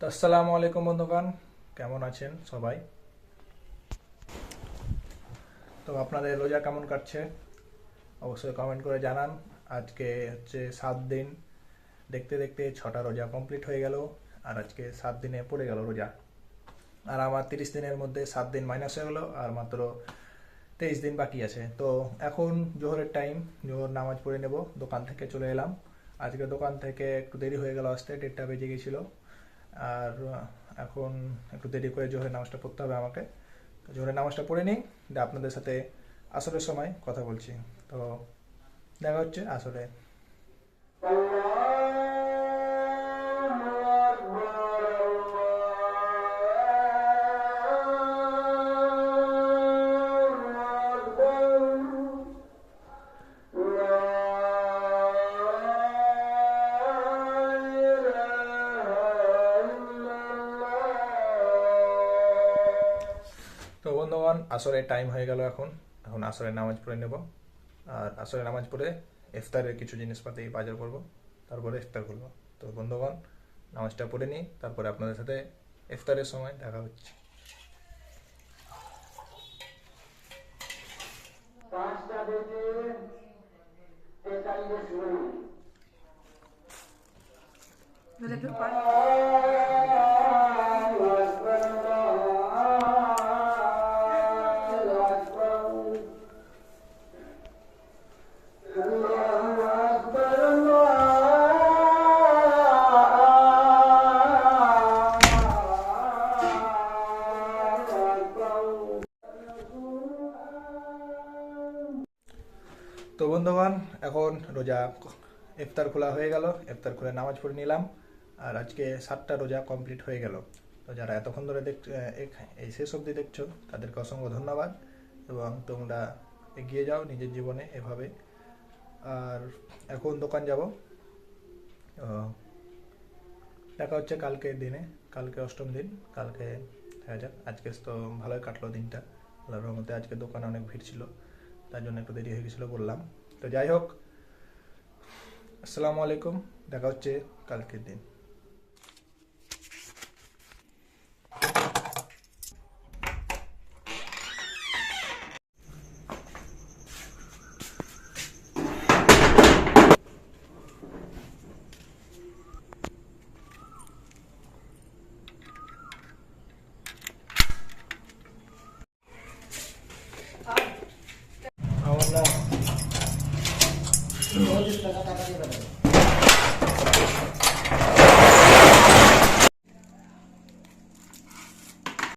তো আসসালামু আলাইকুম বন্ধুগণ, কেমন আছেন সবাই? তো আপনাদের রোজা কেমন কাটছে? অবশ্যই কমেন্ট করে জানান। আজকে হচ্ছে সাত দিন, দেখতে দেখতে ছটা রোজা কমপ্লিট হয়ে গেল, আর আজকে সাত দিনে পড়ে গেল রোজা। আর আমার তিরিশ দিনের মধ্যে সাত দিন মাইনাস হয়ে গেলো, আর মাত্র তেইশ দিন বাকি আছে। তো এখন জোহরের টাইম জোহর নামাজ পড়ে নেব, দোকান থেকে চলে এলাম। আজকে দোকান থেকে একটু দেরি হয়ে গেল, আসতে দেড়টা বেজে গেছিল। আর এখন একটু দেরি করে জোহরের নামাজটা পড়তে হবে আমাকে। তো জোহরের নামাজটা পড়ে নিই, দিয়ে আপনাদের সাথে আসরের সময় কথা বলছি। তো দেখা হচ্ছে আসরে। বন্ধুগণ আসরের টাইম হয়ে গেল এখন। এখন আসরের নামাজ পড়ে নেব। আর আসরের নামাজ পড়ে ইফতারের কিছু জিনিসপাতি বাজার করব। তারপরে ইফতার করব। তো বন্ধুগণ নামাজটা পড়ে নিই। তারপরে আপনাদের সাথে ইফতারের সময় দেখা হচ্ছে। পাঁচটা বেজে তেতাল্লিশ মিনিট। তো বন্ধুগণ, এখন রোজা ইফতার খোলা হয়ে গেল। ইফতার খুলে নামাজ পড়ে নিলাম আর আজকে সাতটা রোজা কমপ্লিট হয়ে গেল। তো যারা এতক্ষণ ধরে দেখ এই শেষ অবধি দেখছ, তাদেরকে অসংখ্য ধন্যবাদ এবং তোমরা এগিয়ে যাও নিজের জীবনে এভাবে। আর এখন দোকান যাব। দেখা হচ্ছে কালকে দিনে, কালকে অষ্টম দিন, কালকে দেখা যাক। আজকে তো ভালোই কাটলো দিনটা। আল্লাহর রহমতে আজকে দোকানে অনেক ভিড় ছিল। তার জন্য একটু দেরি হয়ে গেছিল, বললাম। তো যাই হোক, আসসালামু আলাইকুম, দেখা হচ্ছে কালকের দিন। Tá, tá.